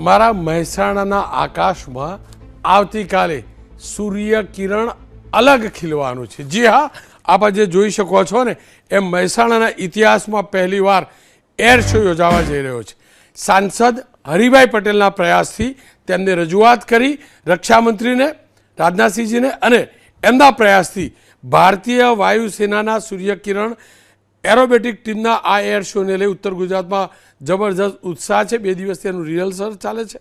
મારા મહેસાણાના આકાશમાં આવતીકાલે સૂર્ય કિરણ અલગ ખીલવાનું છે. જી હા, આપ જે જોઈ શકો છો ને એ મહેસાણાના ઇતિહાસમાં પહેલીવાર એર શો યોજાવા જઈ રહ્યો છે. સાંસદ હરિભાઈ પટેલના પ્રયાસથી તેમને રજૂઆત કરી, રક્ષામંત્રીને, રાજનાથસિંહજીને અને એમના પ્રયાસથી ભારતીય વાયુસેનાના સૂર્યકિરણ એરોબેટિક ટીમના આ એર શોને લઈ ઉત્તર ગુજરાતમાં જબરજસ્ત ઉત્સાહ છે. બે દિવસથી એનું રિહર્સલ ચાલે છે.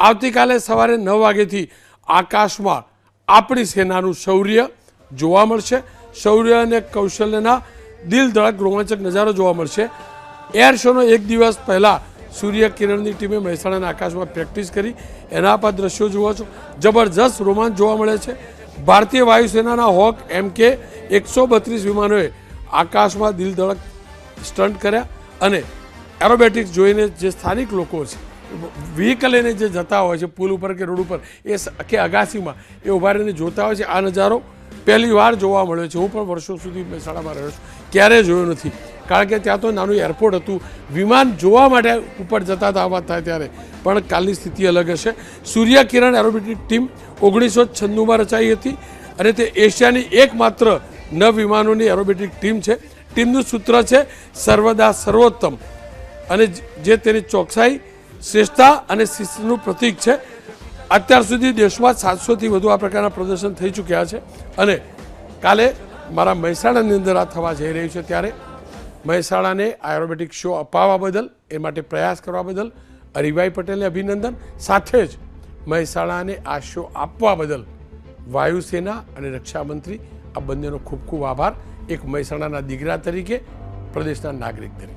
આવતીકાલે સવારે નવ વાગ્યાથી આકાશમાં આપણી સેનાનું શૌર્ય જોવા મળશે. શૌર્ય અને કૌશલ્યના દિલ ધડક રોમાંચક નજારો જોવા મળશે. એર શોનો એક દિવસ પહેલાં સૂર્ય કિરણની ટીમે મહેસાણાના આકાશમાં પ્રેક્ટિસ કરી. એના પર દ્રશ્યો જુઓ છો. જબરજસ્ત રોમાંચ જોવા મળે છે. ભારતીય વાયુસેનાના હોક એમ કે એકસો બત્રીસ વિમાનોએ આકાશમાં દિલ ધડક સ્ટન્ટ કર્યા અને એરોબેટિક્સ જોઈને જે સ્થાનિક લોકો છે વ્હીકલ એને જે જતા હોય છે, પુલ ઉપર કે રોડ ઉપર, એ કે અગાસીમાં, એ ઊભા રહીને જોતા હોય છે. આ નજારો પહેલી વાર જોવા મળ્યો છે. હું પણ વર્ષો સુધી મહેસાણામાં રહ્યો છું. ક્યારેય જોયો નથી. કારણ કે ત્યાં તો નાનું એરપોર્ટ હતું. વિમાન જોવા માટે ઉપર જતા હતા આવા થાય ત્યારે. પણ કાલની સ્થિતિ અલગ હશે. સૂર્યકિરણ એરોબેટિક ટીમ ઓગણીસો છન્નુંમાં રચાઈ હતી અને તે એશિયાની એકમાત્ર નવ વિમાનોની એરોબેટિક ટીમ છે. ટીમનું સૂત્ર છે સર્વદા સર્વોત્તમ. અને જે તેની ચોકસાઈ, શ્રેષ્ઠતા અને શિસ્તનું પ્રતીક છે. અત્યાર સુધી દેશમાં સાતસોથી વધુ આ પ્રકારના પ્રદર્શન થઈ ચૂક્યા છે. અને કાલે મારા મહેસાણાની અંદર આ થવા જઈ રહ્યું છે ત્યારે મહેસાણાને આયુર્વેદિક શો અપાવવા બદલ, એ માટે પ્રયાસ કરવા બદલ, હરિભાઈ પટેલને અભિનંદન. સાથે જ મહેસાણાને આ શો આપવા બદલ વાયુસેના અને રક્ષામંત્રી આ બંનેનો ખૂબ ખૂબ આભાર. એક મહેસાણાના દીકરા તરીકે પ્રદેશના નાગરિક તરીકે.